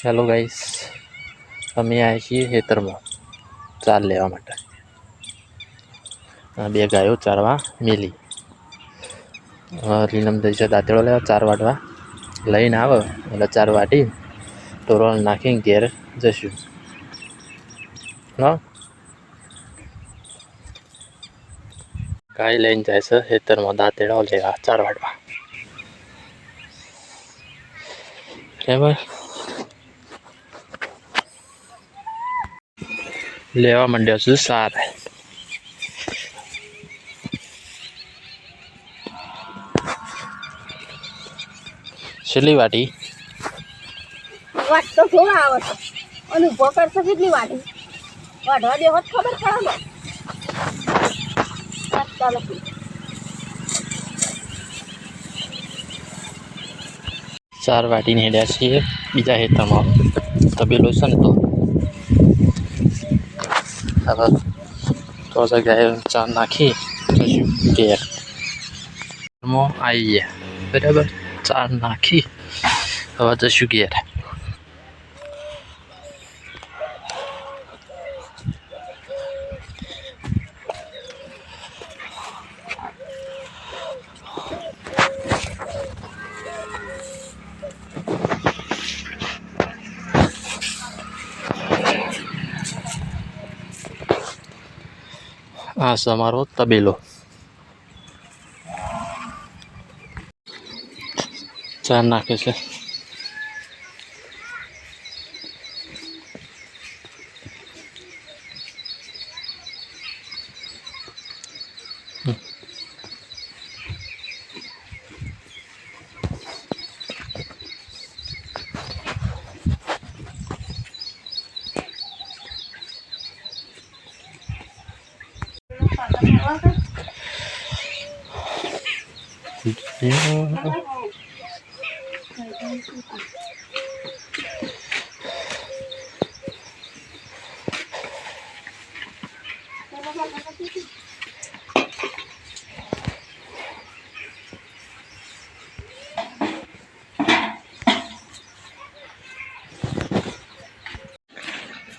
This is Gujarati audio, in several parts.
હેલો ગાઈસ અમે આવ્યા છીએ ખેતરમાં ચાર લેવા માટે. બે ગાયો ચારવા મેલી. રીનમ થઈ દાંતેડો લેવા, ચાર વાટવા. લઈને આવે, એટલે ચાર વાટી ટોરોલ નાખીને ઘેર જશું. હા? ગાય લઈને જાય છે ખેતરમાં દાંતેડો લેવા, ચાર વાટવા. બરાબર લેવા માંડ્યો છું સાર. છેલ્લી વાટી. વાટ તો થોડા આવે છે. અને ઊભો કરશે કેટલી વાટી? વાઢવા દે હોત ખબર પડે ને. છે. ચાર વાટીને હેડ્યા છીએ બીજા હેતામાં. તબેલો છે ને તો. હવે તો જગ્યાએ ચા નાખી જશું ઘેર. આવી ગયા બરાબર? ચા નાખી, હવે જશું ઘેર. આ સમારો તબેલો ચાર નાખે છે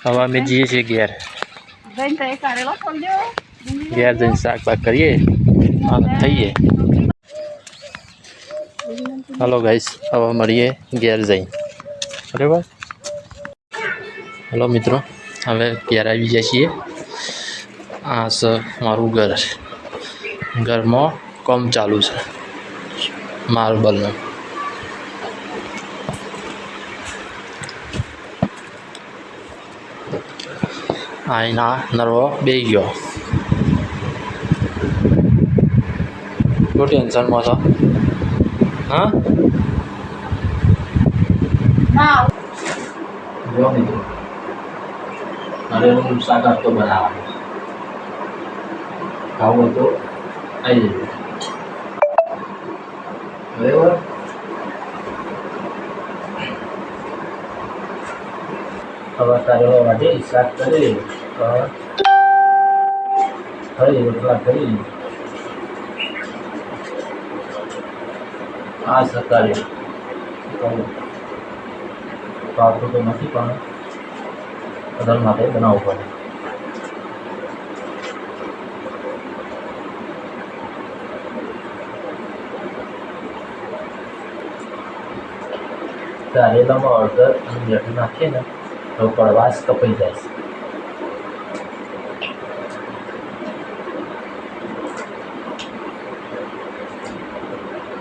હવે અમે જઈએ છીએ ઘેર જઈને તો એ કારેલો ખોલજો ઘેર જઈને શાક પાક કરીએ અને ખાઈએ હલો ગાઈસ હવે મળીએ ઘેર જઈને બરાબર હલો મિત્રો હવે ઘેર આવી જાય છીએ આ છે મારું ઘર ઘરમાં કામ ચાલુ છે માર્બલનું આઈના નરવો બે ગયો શું ટેન્શનમાં છો હા ઘરેનું શાક આપતો બનાવવાનું ખાવું તો આવી જજો બરાબર હવે તારે વાટે શાક કરી થઈ રોટલા કરી આ સરકારે કહું તો નથી પણ કદર માટે બનાવવું પડે. કારેલામાં હળદર અને જેટલું નાખીએ ને તો કડવાશ કપાઈ જાય છે.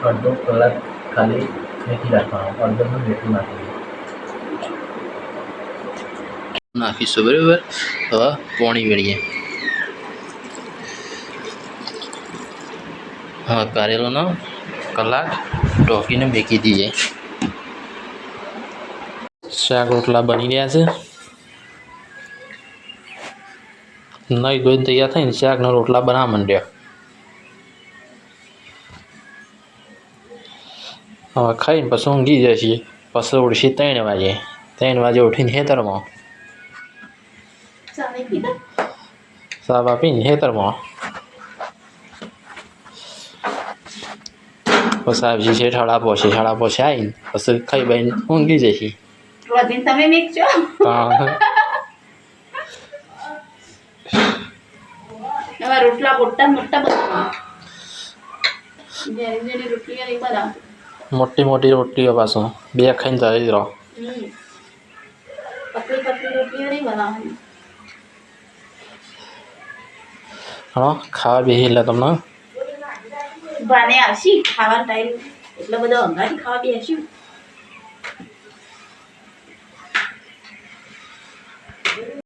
અડધો કલાક ખાલી મેથી રાખવાનું હળદરનું મીઠું નાખી નાખીશું, બરાબર? હવે પોણી વેળીએ. હા, કારેલોનો કલાક ઢોકીને મૂકી દઈએ. શાક રોટલા બની રહ્યા છે. નહીં ધોઈને તૈયાર થઈને શાકના રોટલા બનાવવા માંડ્યા. હવે ખાઈને પછી ઊંઘી જાય છીએ પછી ઉઠી ત્રણ વાગે. ત્રણ વાગે ઉઠીને ખેતરમાં. ચા પીને હેતરમાં ખેતરમાં. પછી આવી છે ઠાળા પોછે ઠાળા પોછે આવીને પછી ખાઈ બાઈને ઊંઘી જાય છે. તમે રોટલા મોટા મોટા બધા જેની જેની રોટલી મોટી મોટી રોટલીઓ પાછું. બે ખાઈને જઈ રહો. હા ખાવા બેસી એટલે તમને. બાને આવશી ખાવાનો ટાઈમ એટલો બધો અંગાથી ખાવા બેસ્યું